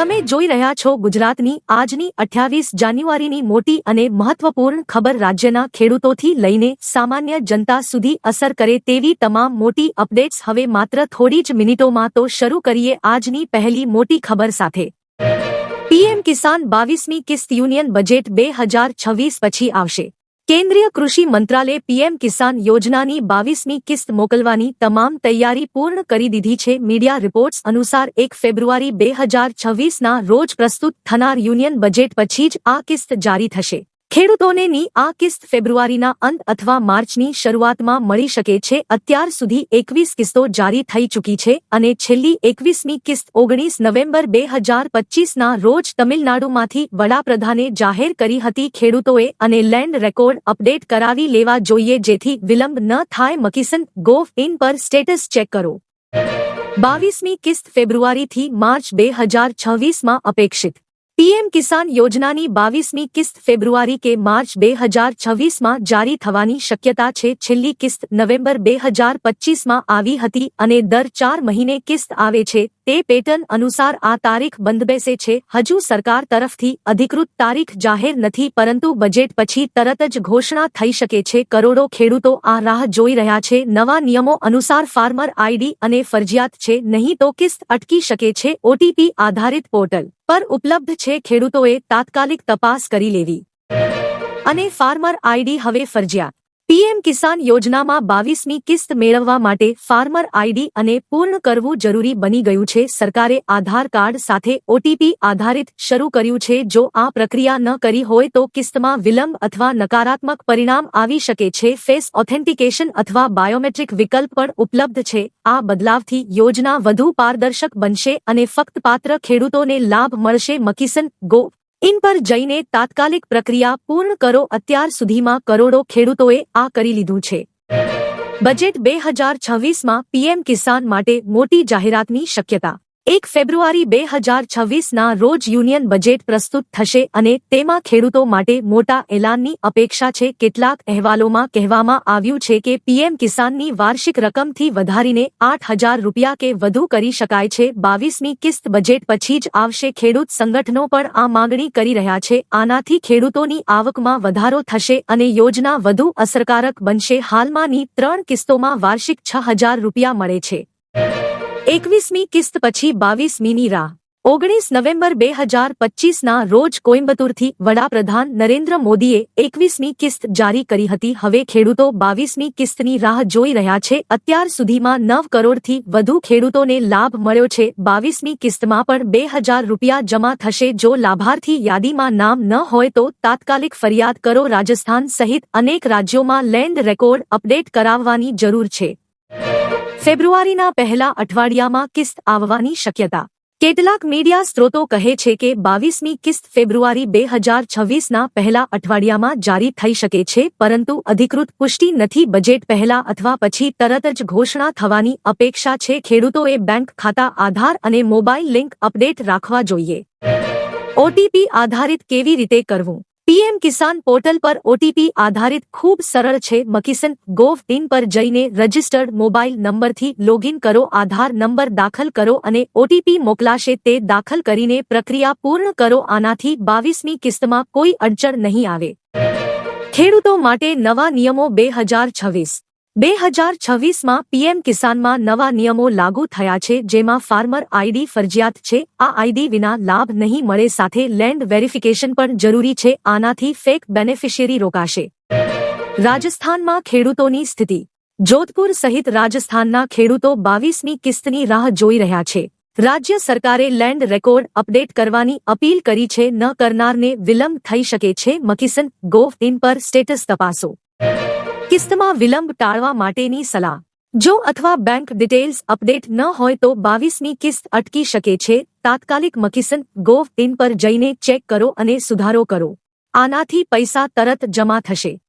તમે જોઈ રહ્યા છો ગુજરાતની આજની અઠ્યાવીસ જાન્યુઆરીની મોટી અને મહત્વપૂર્ણ ખબર રાજ્યના ખેડૂતોથી લઈને સામાન્ય જનતા સુધી અસર કરે તેવી તમામ મોટી અપડેટ્સ હવે માત્ર થોડી જ મિનિટોમાં તો શરૂ કરીએ આજની પહેલી મોટી ખબર સાથે. પીએમ કિસાન બાવીસમી કિસ્ત યુનિયન બજેટ બે હજાર છવ્વીસ પછી આવશે. કેન્દ્રીય કૃષિ મંત્રાલય પીએમ કિસાન યોજનાની બાવીસમી કિસ્ત મોકલવાની તમામ તૈયારી પૂર્ણ કરી દીધી છે. મીડિયા રિપોર્ટ્સ અનુસાર એક ફેબ્રુઆરી બે હજાર છવ્વીસના રોજ પ્રસ્તુત થનાર યુનિયન બજેટ પછી જ આ કિસ્ત જારી થશે. ખેડૂતોને ની આ કિસ્ત ફેબ્રુઆરીના અંત અથવા માર્ચની શરૂઆતમાં મળી શકે છે. અત્યાર સુધી એકવીસ કિસ્તો જારી થઈ ચૂકી છે અને છેલ્લી એકવીસમી કિસ્ત ઓગણીસ નવેમ્બર બે હજાર પચ્ચીસના રોજ તમિલનાડુમાંથી વડાપ્રધાને જાહેર કરી હતી. ખેડૂતોએ અને લેન્ડ રેકોર્ડ અપડેટ કરાવી લેવા જોઈએ જેથી વિલંબ ન થાય. મકિસન ગોફ ઇન પર સ્ટેટસ ચેક કરો. બાવીસમી કિસ્ત ફેબ્રુઆરીથી માર્ચ બે હજાર છવ્વીસમાં અપેક્ષિત પીએમ કિસાન યોજનાની બાવીસમી કિસ્ત ફેબ્રુઆરી કે માર્ચ બે હજાર છવ્વીસમાં જારી થવાની શક્યતા છે. છેલ્લી કિસ્ત નવેમ્બર બે હજાર પચ્ચીસમાં આવી હતી અને દર ચાર મહિને કિસ્ત આવે છે. તે પેટર્ન અનુસાર આ તારીખ બંધબેસે છે. હજુ સરકાર તરફથી અધિકૃત તારીખ જાહેર નથી, પરંતુ બજેટ પછી તરત જ ઘોષણા થઈ શકે છે. કરોડો ખેડૂતો આ રાહ જોઈ રહ્યા છે. નવા નિયમો અનુસાર ફાર્મર આઈડી અને ફરજિયાત છે. નહીં તો કિસ્ત અટકી શકે છે. ઓટીપી આધારિત પોર્ટલ પર ઉપલબ્ધ છે. ખેડૂતોએ તાત્કાલિક તપાસ કરી લેવી. અને ફાર્મર આઈડી હવે ફરજિયાત. પીએમ કિસાન યોજનામાં બાવીસમી કિસ્ત મેળવવા માટે ફાર્મર આઈડી અને પૂર્ણ કરવું જરૂરી બની ગયું છે. સરકારે આધાર કાર્ડ સાથે ઓટીપી આધારિત શરૂ કર્યું છે. જો આ પ્રક્રિયા ન કરી હોય તો કિસ્તમાં વિલંબ અથવા નકારાત્મક પરિણામ આવી શકે છે. ફેસ ઓથેન્ટિકેશન અથવા બાયોમેટ્રિક વિકલ્પ પણ ઉપલબ્ધ છે. આ બદલાવથી યોજના વધુ પારદર્શક બનશે અને ફક્ત પાત્ર ખેડૂતોને લાભ મળશે. મકિસન ગો ઇન પર જઈને તાત્કાલિક પ્રક્રિયા પૂર્ણ કરો. અત્યાર સુધીમાં કરોડો ખેડૂતોએ આ કરી લીધું છે. બજેટ બે હજાર છવ્વીસમાં પીએમ કિસાન માટે મોટી જાહેરાતની શક્યતા. એક ફેબ્રુઆરી બે હજાર છવ્વીસના રોજ યુનિયન બજેટ પ્રસ્તુત થશે અને તેમાં ખેડૂતો માટે મોટા એલાનની અપેક્ષા છે. કેટલાક અહેવાલોમાં કહેવામાં આવ્યું છે કે પીએમ કિસાનની વાર્ષિક રકમથી વધારીને આઠ હજાર રૂપિયા કે વધુ કરી શકાય છે. બાવીસમી કિસ્ત બજેટ પછી જ આવશે. ખેડૂત સંગઠનો પણ આ માંગણી કરી રહ્યા છે. આનાથી ખેડૂતોની આવકમાં વધારો થશે અને યોજના વધુ અસરકારક બનશે. હાલમાંની ત્રણ કિસ્તોમાં વાર્ષિક છ હજાર રૂપિયા મળે છે. એકવીસમી કિસ્ત પછી બાવીસમીની રાહ. ઓગણીસ નવેમ્બર બે હજાર પચ્ચીસના રોજ કોઇમ્બતુરથી વડાપ્રધાન નરેન્દ્ર મોદીએ એકવીસમી કિસ્ત જારી કરી હતી. હવે ખેડૂતો બાવીસમી કિસ્તની રાહ જોઈ રહ્યા છે. અત્યાર સુધીમાં નવ કરોડથી વધુ ખેડૂતોને લાભ મળ્યો છે. બાવીસમી કિસ્તમાં પણ બે હજાર રૂપિયા જમા થશે. જો લાભાર્થી યાદીમાં નામ ન હોય તો તાત્કાલિક ફરિયાદ કરો. રાજસ્થાન સહિત અનેક રાજ્યોમાં લેન્ડ રેકોર્ડ અપડેટ કરાવવાની જરૂર છે. ફેબ્રુઆરીના પહેલા અઠવાડિયામાં કિસ્ત આવવાની શક્યતા. કેટલાક મીડિયા સ્ત્રોતો કહે છે કે બાવીસમી કિસ્ત ફેબ્રુઆરી બે હજાર છવ્વીસના પહેલા અઠવાડિયામાં જારી થઈ શકે છે, પરંતુ અધિકૃત પુષ્ટિ નથી. બજેટ પહેલા અથવા પછી તરત જ ઘોષણા થવાની અપેક્ષા છે. ખેડૂતોએ બેંક ખાતા આધાર અને મોબાઈલ લિંક અપડેટ રાખવા જોઈએ. ઓટીપી આધારિત કેવી રીતે કરવું? પીએમ કિસાન પોર્ટલ પર ઓટીપી આધારિત ખૂબ સરળ છે. મકિસન ગોવ ઇન પર જઈને રજિસ્ટર્ડ મોબાઈલ નંબરથી લોગિન કરો, આધાર નંબર દાખલ કરો અને ઓટીપી મોકલાશે તે દાખલ કરીને પ્રક્રિયા પૂર્ણ કરો. આનાથી બાવીસમી કિસ્તમાં કોઈ અડચણ નહીં આવે. ખેડૂતો માટે નવા નિયમો બે હજાર છવ્વીસ. બે હજાર છવ્વીસમાં પીએમ કિસાનમાં નવા નિયમો લાગુ થયા છે, જેમાં ફાર્મર આઈડી ફરજિયાત છે. આ આઈડી વિના લાભ નહીં મળે સાથે લેન્ડ વેરિફિકેશન પણ જરૂરી છે. આનાથી ફેક બેનિફિશિયરી રોકાશે. રાજસ્થાનમાં ખેડૂતોની સ્થિતિ. જોધપુર સહિત રાજસ્થાનના ખેડૂતો બાવીસમી કિસ્તની રાહ જોઈ રહ્યા છે. રાજ્ય સરકારે લેન્ડ રેકોર્ડ અપડેટ કરવાની અપીલ કરી છે. ન કરનારને વિલંબ થઈ શકે છે. મકિસન ગોવ ઇન પર સ્ટેટસ તપાસો. કિસ્તમાં વિલંબ ટાળવા માટેની સલાહ. જો અથવા બેંક ડિટેલ્સ અપડેટ ન હોય તો બાવીસમી કિસ્ત અટકી શકે છે. તાત્કાલિક મકિસન ગોવ ઇન પર જઈને ચેક કરો અને સુધારો કરો. આનાથી પૈસા તરત જમા થશે.